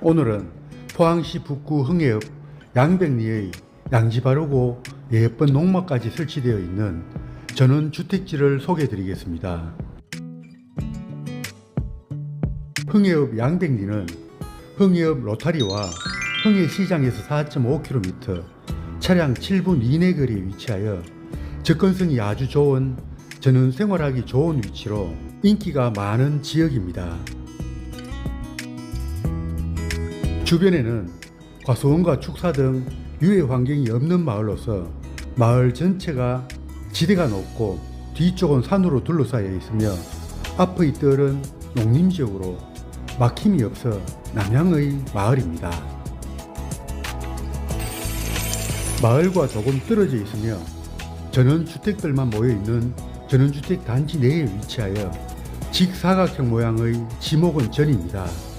오늘은 포항시 북구 흥해읍 양백리의 양지 바르고 예쁜 농막까지 설치되어 있는 전원 주택지를 소개해 드리겠습니다. 흥해읍 양백리는 흥해읍 로타리와 흥해시장에서 4.5km, 차량 7분 이내 거리에 위치하여 접근성이 아주 좋은 저는 생활하기 좋은 위치로 인기가 많은 지역입니다. 주변에는 과수원과 축사 등 유해 환경이 없는 마을로서 마을 전체가 지대가 높고 뒤쪽은 산으로 둘러싸여 있으며 앞의 뜰은 농림지역으로 막힘이 없어 남향의 마을입니다. 마을과 조금 떨어져 있으며 전원주택들만 모여 있는 전원주택 단지 내에 위치하여 직사각형 모양의 지목은 전입니다.